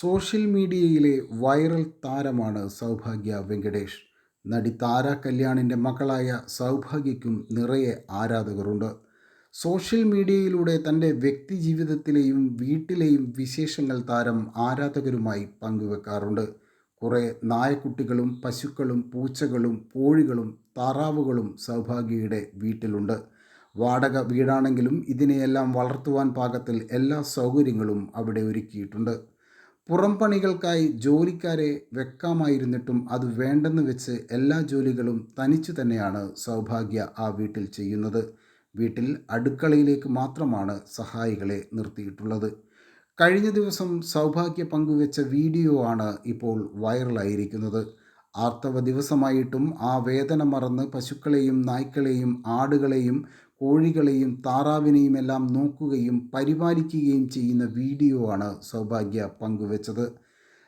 Social മീഡിയയിലെ viral താരമാണ് സൗഭാഗ്യ വെങ്കടേഷ്. നടി താര കല്യാണിന്റെ മകളായ സൗഭാഗ്യയ്ക്കും നിറയെ ആരാധകരുണ്ട്. സോഷ്യൽ മീഡിയയിലൂടെ തന്റെ വ്യക്തി ജീവിതത്തിലെയും വീട്ടിലെയും വിശേഷങ്ങൾ താരം ആരാധകരുമായി പങ്കുവെക്കാറുണ്ട്. കുറേ നായക്കുട്ടികളും പശുക്കളും പൂച്ചകളും പോഴികളും താറാവുകളും സൗഭാഗ്യയുടെ വീട്ടിലുണ്ട്. വാടക വീടാണെങ്കിലും ഇതിനെയെല്ലാം വളർത്തുവാൻ പാകത്തിൽ എല്ലാ സൗകര്യങ്ങളും അവിടെ ഒരുക്കിയിട്ടുണ്ട്. പുറം പണികൾക്കായി ജോലിക്കാരെ വെക്കാമായിരുന്നിട്ടും അത് വേണ്ടെന്ന് വെച്ച് എല്ലാ ജോലികളും തനിച്ചു തന്നെയാണ് സൗഭാഗ്യ ആ വീട്ടിൽ ചെയ്യുന്നത്. വീട്ടിൽ അടുക്കളയിലേക്ക് മാത്രമാണ് സഹായികളെ നിർത്തിയിട്ടുള്ളത്. കഴിഞ്ഞ ദിവസം സൗഭാഗ്യ പങ്കുവെച്ച വീഡിയോ ആണ് ഇപ്പോൾ വൈറലായിരിക്കുന്നത്. ആർത്തവ ദിവസമായിട്ടും ആ വേദന മറന്ന് പശുക്കളെയും നായ്ക്കളെയും ആടുകളെയും കോഴികളെയും താറാവിനെയും എല്ലാം നോക്കുകയും പരിപാലിക്കുകയും ചെയ്യുന്ന വീഡിയോ ആണ് സൗഭാഗ്യ പങ്കുവച്ചത്.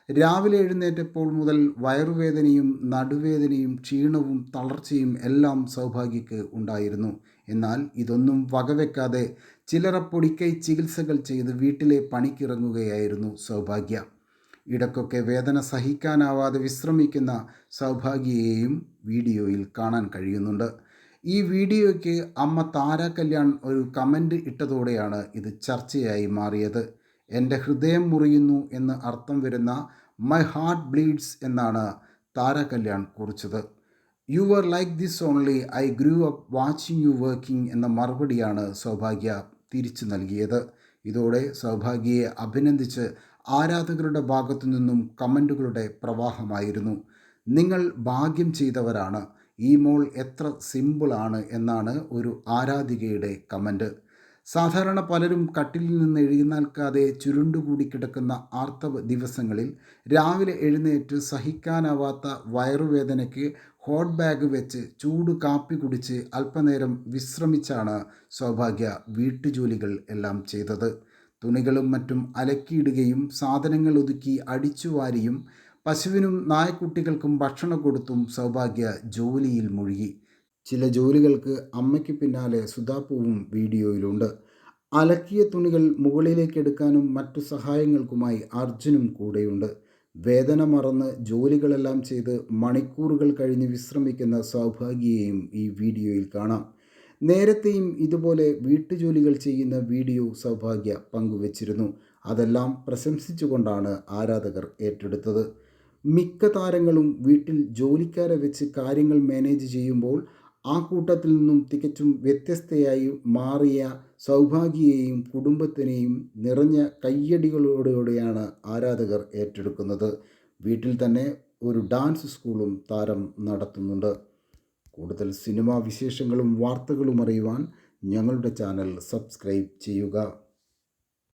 രാവിലെ എഴുന്നേറ്റപ്പോൾ മുതൽ വയറുവേദനയും നടുവേദനയും ക്ഷീണവും തളർച്ചയും എല്ലാം സൗഭാഗ്യക്ക് ഉണ്ടായിരുന്നു. എന്നാൽ ഇതൊന്നും വകവെക്കാതെ ചിലറ പൊടിക്കൈ ചികിത്സകൾ ചെയ്ത് വീട്ടിലെ പണിക്കിറങ്ങുകയായിരുന്നു സൗഭാഗ്യ. ഇടക്കൊക്കെ വേദന സഹിക്കാനാവാതെ വിശ്രമിക്കുന്ന സൗഭാഗ്യയെയും വീഡിയോയിൽ കാണാൻ കഴിയുന്നുണ്ട്. ഈ വീഡിയോയ്ക്ക് അമ്മ താര കല്യാൺ ഒരു കമന്റ് ഇട്ടതോടെയാണ് ഇത് ചർച്ചയായി മാറിയത്. എന്റെ ഹൃദയം മുറിയുന്നു എന്ന് അർത്ഥം വരുന്ന മൈ ഹാർട്ട് ബ്ലീഡ്സ് എന്നാണ് താര കല്യാൺ കുറിച്ചത്. You are like this only. I grew up watching you working എന്ന മറുപടിയാണ് സൗഭാഗ്യ തിരിച്ചു നൽകിയത്. ഇതോടെ സൗഭാഗ്യയെ അഭിനന്ദിച്ച് ആരാധകരുടെ ഭാഗത്തു നിന്നും കമന്റുകളുടെ പ്രവാഹമായിരുന്നു. നിങ്ങൾ ഭാഗ്യം ചെയ്തവരാണ്. ഈ മോൾ എത്ര സിമ്പിളാണ് എന്നാണ് ഒരു ആരാധികയുടെ കമന്റ്. സാധാരണ പലരും കട്ടിലിൽ നിന്ന് എഴുന്നേൽക്കാതെ ചുരുണ്ടുകൂടി കിടക്കുന്ന ആർത്തവ ദിവസങ്ങളിൽ രാവിലെ എഴുന്നേറ്റ് സഹിക്കാനാവാത്ത വയറുവേദനയ്ക്ക് ഹോട്ട് ബാഗ് വെച്ച് ചൂട് കാപ്പി കുടിച്ച് അല്പനേരം വിശ്രമിച്ചാണ് സൗഭാഗ്യ വീട്ടുജോലികൾ എല്ലാം ചെയ്തത്. തുണികളും മറ്റും അലക്കിയിടുകയും സാധനങ്ങൾ ഒതുക്കി അടിച്ചുവാരിയും പശുവിനും നായക്കുട്ടികൾക്കും ഭക്ഷണം കൊടുത്തും സൗഭാഗ്യ ജോലിയിൽ മുഴുകി. ചില ജോലികൾക്ക് അമ്മയ്ക്ക് പിന്നാലെ സുധാപ്പുവും വീഡിയോയിലുണ്ട്. അലക്കിയ തുണികൾ മുകളിലേക്ക് എടുക്കാനും മറ്റു സഹായങ്ങൾക്കുമായി അർജുനും കൂടെയുണ്ട്. വേദന മറന്ന് ജോലികളെല്ലാം ചെയ്ത് മണിക്കൂറുകൾ കഴിഞ്ഞ് വിശ്രമിക്കുന്ന സൗഭാഗ്യയെയും ഈ വീഡിയോയിൽ കാണാം. നേരത്തെയും ഇതുപോലെ വീട്ടുജോലികൾ ചെയ്യുന്ന വീഡിയോ സൗഭാഗ്യ പങ്കുവച്ചിരുന്നു. അതെല്ലാം പ്രശംസിച്ചുകൊണ്ടാണ് ആരാധകർ ഏറ്റെടുത്തത്. മിക്ക താരങ്ങളും വീട്ടിൽ ജോലിക്കാരെ വെച്ച് കാര്യങ്ങൾ മാനേജ് ചെയ്യുമ്പോൾ ആ കൂട്ടത്തിൽ നിന്നും തികച്ചും വ്യത്യസ്തയായി മാറിയ സൗഭാഗ്യയെയും കുടുംബത്തിനെയും നിറഞ്ഞ കയ്യടികളോടെയാണ് ആരാധകർ ഏറ്റെടുക്കുന്നത്. വീട്ടിൽ തന്നെ ഒരു ഡാൻസ് സ്കൂളും താരം നടത്തുന്നുണ്ട്. കൂടുതൽ സിനിമാ വിശേഷങ്ങളും വാർത്തകളും അറിയുവാൻ ഞങ്ങളുടെ ചാനൽ സബ്സ്ക്രൈബ് ചെയ്യുക.